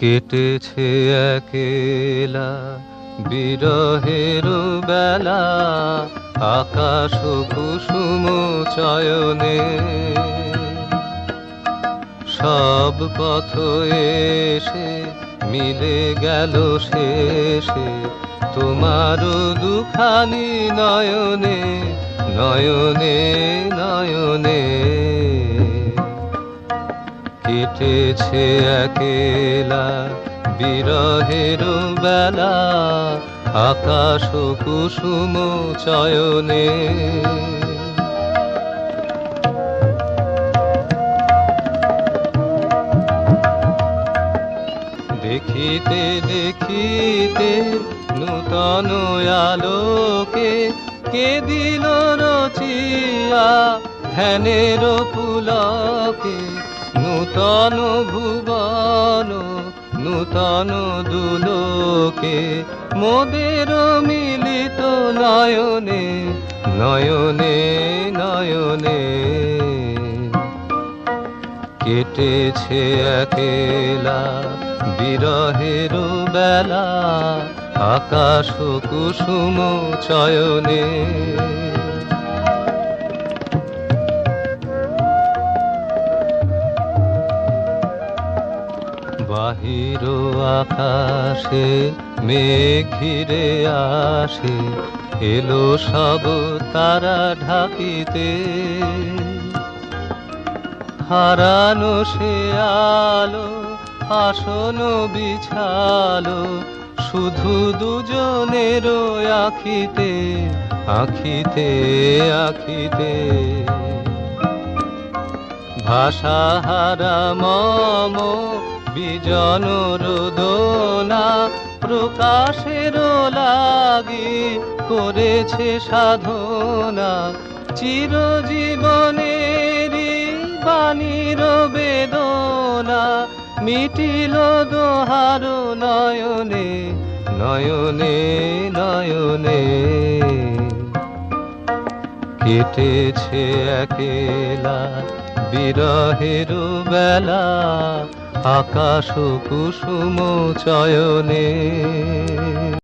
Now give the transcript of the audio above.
কেটেছে একেলা বিরহের বেলা, আকাশ কুসুম চয়নে। সব পথ এসে মিলে গেল শেষে তোমার দুখানি নয়নে নয়নে নয়নে। কেটেছে একেলা। বিরহের বেলা, আকাশ কুসুম চয়নে। দেখিতে দেখিতে নূতন আলোকে কে দিল রচিয়া ধ্যানের পুলকে? নূতন ভুবন, নূতন দুলোকে মোদের মিলিত নয়নে নয়নে নয়নে। কেটেছে একেলা বিরহের বেলা, আকাশ কুসুম চয়নে। বাহির আকাশে, মেঘ ঘিরে আসে, এলো সব তারা ঢাকিতে। হারানো সে আলো, আসন বিছালো, শুধু দুজনের আখিতে আখিতে আখিতে। ভাষা হারা মম বিজন রোদনা প্রকাশের লাগি করেছে সাধনা। চিরজীবনেরই বাণীর বেদনা মিটিল দোহার নয়নে নয়নে নয়নে। কেটেছে একেলা বিরহের বেলা আকাশ কুসুম চয়নে।